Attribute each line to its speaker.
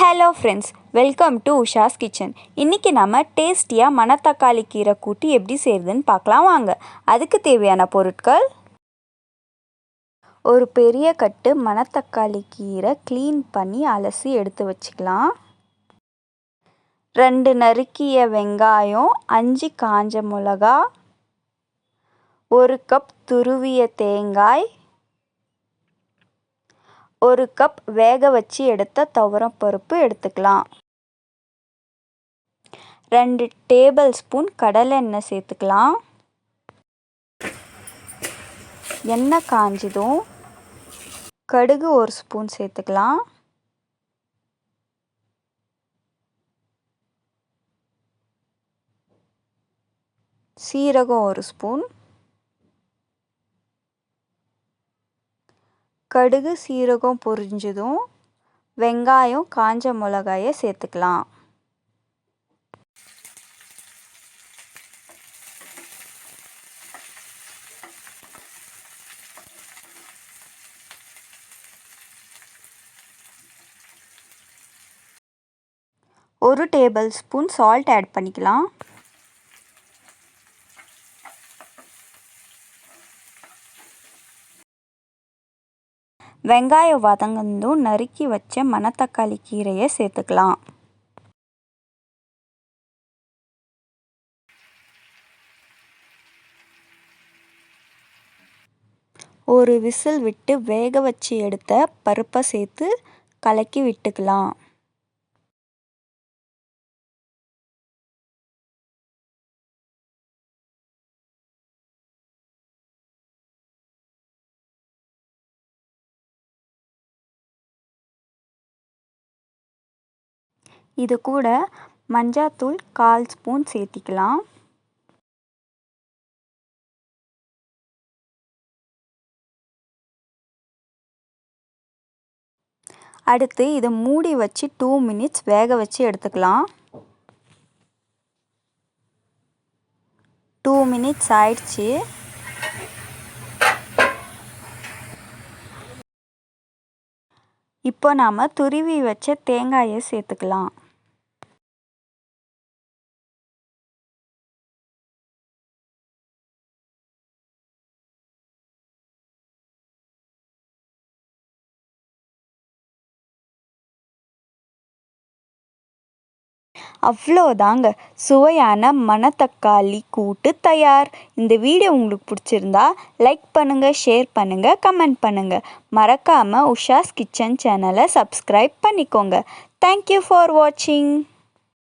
Speaker 1: Hello friends welcome to Usha's kitchen இன்றைக்கி நம்ம டேஸ்டியாக மணத்தக்காளி கீரை கூட்டி எப்படி செய்யுதுன்னு பார்க்கலாம் வாங்க. அதுக்கு தேவையான பொருட்கள்? ஒரு பெரிய கட்டு மணத்தக்காளி கீரை க்ளீன் பண்ணி அலசி எடுத்து வச்சுக்கலாம். ரெண்டு நறுக்கிய வெங்காயம் அஞ்சு காஞ்ச மிளகா ஒரு கப் துருவிய தேங்காய் ஒரு கப் வேக வச்சு எடுத்த துவரம் பருப்பு எடுத்துக்கலாம். ரெண்டு டேபிள் ஸ்பூன் கடலை எண்ணெய் சேர்த்துக்கலாம். எண்ணெய் காஞ்சதும் கடுகு ஒரு ஸ்பூன் சேர்த்துக்கலாம். சீரகம் ஒரு ஸ்பூன் கடுகு சீரகம் பொரிஞ்சதும் வெங்காயம் காஞ்ச மிளகாயை சேர்த்துக்கலாம். ஒரு டேபிள் ஸ்பூன் சால்ட் ஆட் பண்ணிக்கலாம். வெங்காயம் வதங்கந்தும் நறுக்கி வச்ச மணத்தக்காளி கீரையை சேர்த்துக்கலாம். ஒரு விசில் விட்டு வேக வச்சு எடுத்த பருப்பை சேர்த்து கலக்கி விட்டுக்கலாம். இது கூட மஞ்சாத்தூள் கால் ஸ்பூன் சேர்த்திக்கலாம். அடுத்து இதை மூடி வச்சு டூ மினிட்ஸ் வேக வச்சு எடுத்துக்கலாம். டூ மினிட்ஸ் ஆயிடுச்சு. இப்போ நாம் துருவி வச்ச தேங்காயை சேர்த்துக்கலாம். அவ்வளோதாங்க. சுவையான மணத்தக்காளி கூட்டு தயார். இந்த வீடியோ உங்களுக்கு பிடிச்சிருந்தா லைக் பண்ணுங்கள் ஷேர் பண்ணுங்கள் கமெண்ட் பண்ணுங்கள் மறக்காமல் உஷாஸ் கிச்சன் சேனலை சப்ஸ்கிரைப் பண்ணிக்கோங்க. தேங்க்யூ ஃபார் வாட்சிங்